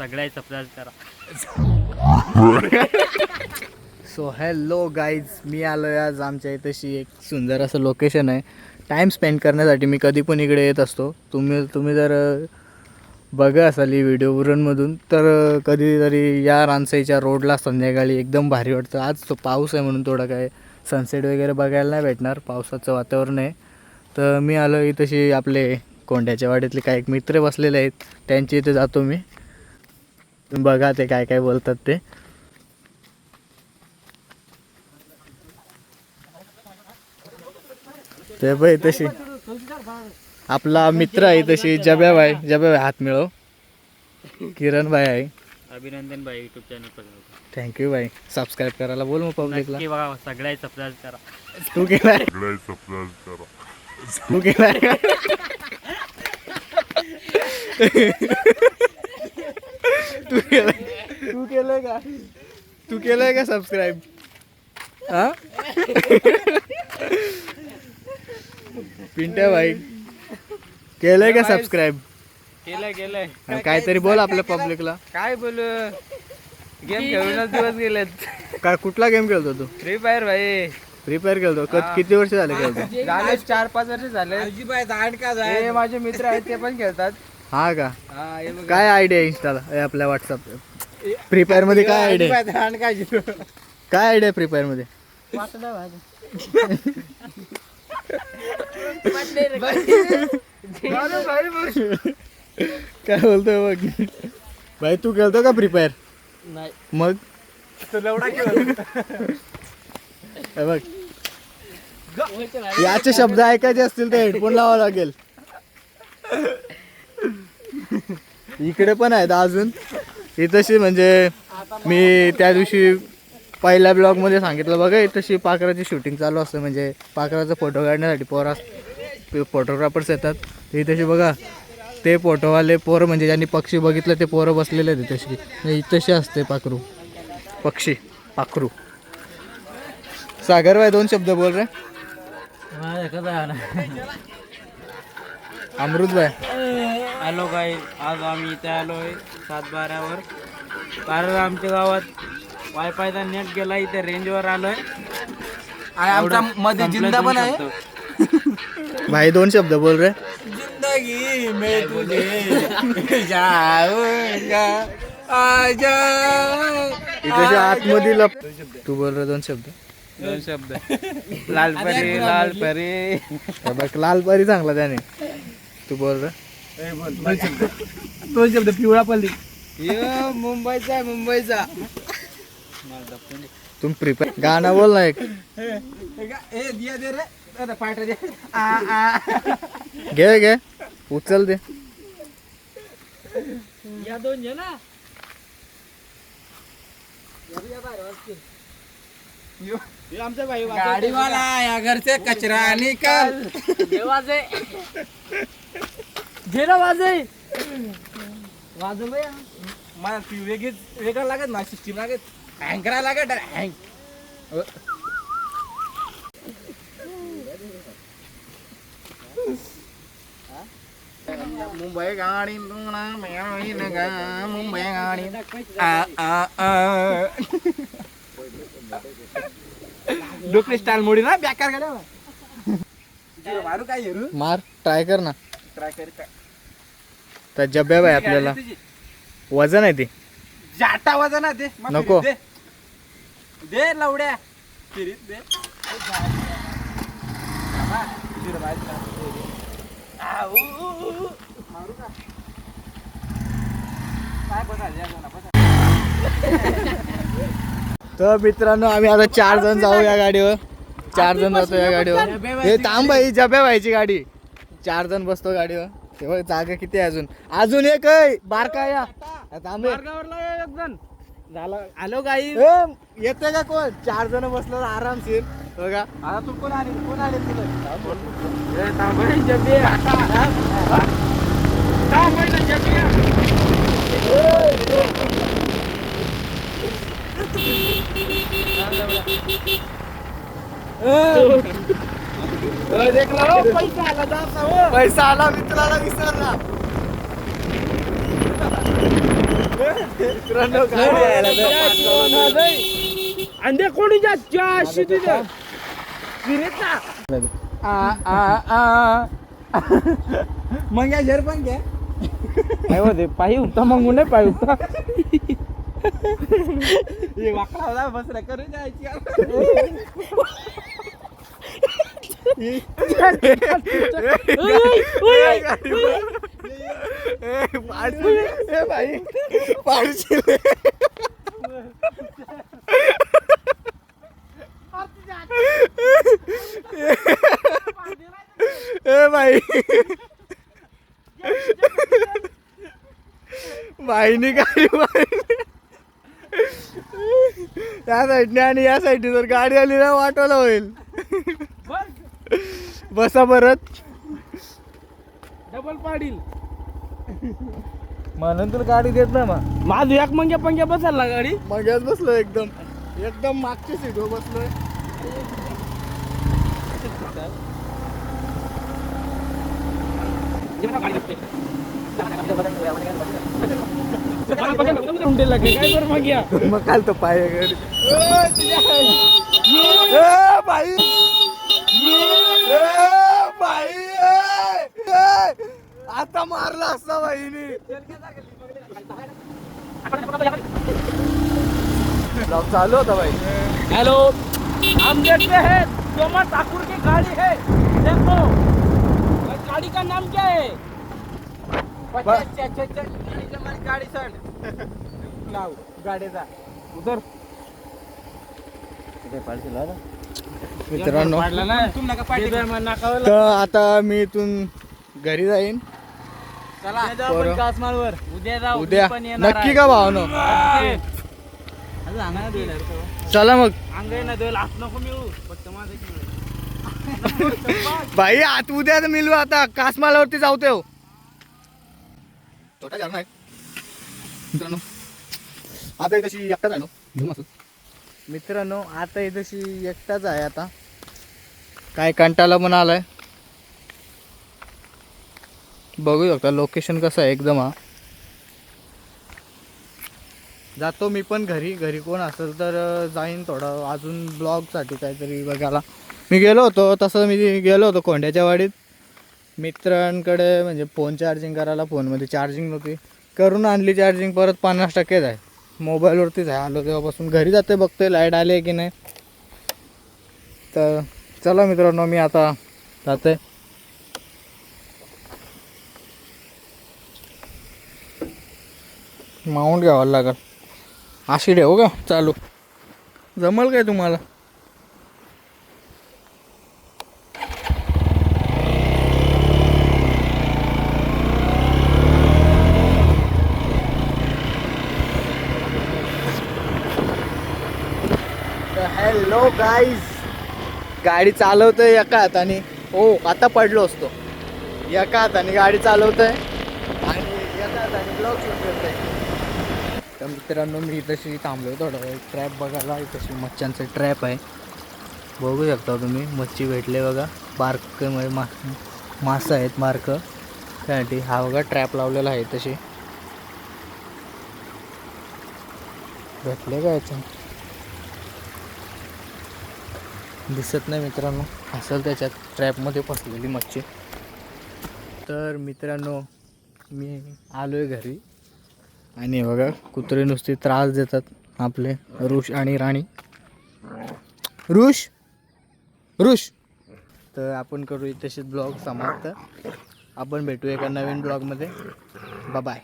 सगळ्याचा सबस्क्राईब करा. So hello guys मी आलो आहे आज आमच्या इथंशी एक सुंदर असं लोकेशन आहे. टाईम स्पेंड करण्यासाठी मी कधी पण इकडे येत असतो. तुम्ही तुम्ही जर बघा असाल ही व्हिडिओ उरणमधून तर कधीतरी या रानसाईच्या रोडला संध्याकाळी एकदम भारी वाटतं. आज तो पाऊस आहे म्हणून थोडं काय सनसेट वगैरे बघायला नाही भेटणार. पावसाचं वातावरण आहे. तर मी आलो इथंशी आपले कोंड्याच्या वाडीतले काही मित्र बसलेले आहेत. त्यांच्या इथे जातो मी. बघा ते काय काय बोलतात ते. ते बाई तशी आपला मित्र आहे तशी जब्याबाई जब्याबाई हात मिळव. किरण बाई आहे. अभिनंदन भाई युट्यूब चॅनल पण थँक्यू बाई. सबस्क्राईब करायला बोल मग पब्लिकला सगळ्या सबस्क्राईब करा. तू केलाय? तू केलाय का? तू केलाय. तू केलंय का? तू केलंय का सबस्क्राईब हा? पिंट्या भाई केलंय का सबस्क्राईब केलंय केलंय. काहीतरी बोल आपल्या पब्लिकला काय बोलू? गेम खेळूनच दिवस गेलेत. काय कुठला गेम खेळतो तू? फ्री फायर भाई. फ्री फायर खेळतो? किती वर्ष झाले खेळतो? झाले चार पाच वर्ष झाले? हे माझे मित्र आहेत ते पण खेळतात. हा का? हा, हे बघ. काय आयडिया इंस्टाला ए, आपल्या व्हॉट्सअप फ्री फायरमध्ये काय आयडिया आहे? काय आयडिया आहे फ्री फायरमध्ये? अरे भाई बघ. काय बोलतोय बघ. भाई तू खेळतो का फ्री फायर नाही. मग? तो लवडा खेळ हे बघ. याचे शब्द ऐकायचे असतील तर हेडफोन लावावं लागेल. इकडे पण आहेत अजून. ही तशी म्हणजे मी त्या दिवशी पहिल्या ब्लॉगमध्ये सांगितलं बघा तशी पाखराची शूटिंग चालू असते. म्हणजे पाखराचा फोटो काढण्यासाठी पोरा फोटोग्राफर्स येतात. ही तशी बघा ते फोटोवाले पोरं म्हणजे ज्यांनी पक्षी बघितलं ते पोरं बसलेले आहेत तशी म्हणजे इथंशी असते पाखरू. पक्षी पाखरू. सागर भाई दोन शब्द बोल रे. अमृत भाई. हॅलो काय आज आम्ही इथे आलोय सात बारावर कारण आमच्या गावात वायफायचा नेट गेला इथे रेंजवर आलोय. आमच्या मध्ये जिंदा पण आहे. भाई दोन शब्द बोल रे. जिंदगी में तुझे जाऊंगा आजा इथे आतमध्ये लप तू बोल रे दोन शब्द. दोन शब्द. लाल परी लाल परी बघ लाल परी चांगला त्याने. तू बोल रे. दोन शब्द. पिवळा पल्ली. यो मुंबईचा आहे मुंबईचा. तुम्ही प्रिपेअर गाणं बोल ना एक. ए दिया दे रे. अरे पाठ दे. आ आ. घे घे. उचल दे. या दोन जण आमचा भाई गाडीवाला या घरचे कचरा निकाल. वाजे ना वाजे वाजव मला ती वेगळीच वेगळं लागत ना सिस्टीम लागत. हँग करायला लागत हँग. मुंबई गाडी मुंबई गाडी. आ डोकरी स्टाईल मोडी ना बेकार गाड्या मारू काय मार ट्राय कर ना. ट्राय करी तर जब्या आपल्याला. वजन आहे ती. जाटा वाजा ना दे मग नको. फिरीत दे. दे लवड्या. फिरीत दे. बाबा, फिर बाहेर जा. आ, ऊ, ऊ, ऊ, ऊ. मारू का? काय बसा, या जरा, बसा. तर मित्रांनो आम्ही आता चार जण जाऊ या गाडीवर. चार जण जातो या गाडीवर. हे थांब जब्या भाईची गाडी. चार जण बसतो गाडीवर. तेव्हा जागा किती आहे अजून. अजून एक आहे. बारका या. थांब. मार्गावरला एक जण. झालं. आलो गाई. येते का कोण? चार जण बसलो आरामशीर. बघा. आता तू कोण आली? कोण आली तुला थांब रे, पैसा आला मित्राला विसरला. अंडे चारशे आ मग या जर पण घ्या काय होते पायी होता मग नाही पायी होता हे वाकडा होता बसला करून जायची. भाई पाडशील. ए भाई भाईनी गाडी या साईडने आणि या साईडने जर गाडी आली ना वाटवला होईल बसा परत डबल पाडील. म्हणून तुला गाडी देत ना मग. माझं एक मंग्या पंग्या बसायला गाडी. मगच बसलो एकदम. एकदम मागच्या सीटवर बसलोय. काय बरं मग या मग काल तो पाय बाई ए, बाई ए, ए, आता मारला असता बाईनी ब्लॉग चालू होता बाई हेलो हम देखते हैं तोमा ठाकुर की गाड़ी है. देखो. भाई, गाड़ी का नाम क्या है? गाड़ी सर. नाव गाडीचा उतर मित्रांनो पाडला ना नाकावर तर आता मी इथून घरी जाईन. चला. कासमाळवर उद्या जाऊ. उद्या. पण येणार नक्की. का भावनो? नक्की. अजून तो. चला मग. अंग आहे ना देईल हात नको मिळू. फक्त माझं एक मिळेल. भाई आत उद्या मिळू आता. कासमालावरती जाऊ ते हो. मित्रांनो आता तशी एकटाच आहे ना? मित्रांनो आता तशी एकटाच आहे आता. काय कंटाला पण आलाय. बघू शकता लोकेशन कसं आहे एकदम हा. जातो मी पण घरी घरी कोण असेल तर जाईन थोडं अजून ब्लॉगसाठी काहीतरी बघायला. मी गेलो होतो तसं मी गेलो होतो कोंड्याच्या वाडीत. मित्रांकडे म्हणजे फोन चार्जिंग करायला फोनमध्ये चार्जिंग नव्हती. करून आणली चार्जिंग परत पन्नास टक्केच आहे मोबाईलवरतीच आहे आलो तेव्हापासून. घरी जाते बघतोय लाइट आली आहे की नाही. तर चला मित्रांनो मी आता जाते. माउंट घ्यावा लागेल. अशी ठेवू का? चालू. जमल काय तुम्हाला? हॅलो गाईज गाडी चालवतोय एका हाताने. हो आता पडलो असतो. एका हाताने गाडी चालवतोय आणि एका हाताने ब्लॉक शूट करतोय. तर मित्रांनो मी तशी थांबलो थोडं वेळ. ट्रॅप बघायला तशी मच्छ्यांचं ट्रॅप आहे. बघू शकता तुम्ही मच्छी भेटले बघा. बार्क म्हणजे मा मासं आहेत मार्क त्यासाठी हा बघा ट्रॅप लावलेला आहे तशी भेटले का याच्यात? दिसत नाही मित्रांनो. असेल त्याच्यात ट्रॅपमध्ये फसलेली मच्छी. तर मित्रांनो मी आलो आहे घरी. आणि बघा कुत्रे नुसते त्रास देतात आपले ऋष आणि राणी. ऋष? ऋष? तर आपण करू तसेच ब्लॉग समाप्त. आपण भेटू एका नवीन ब्लॉगमध्ये. बाय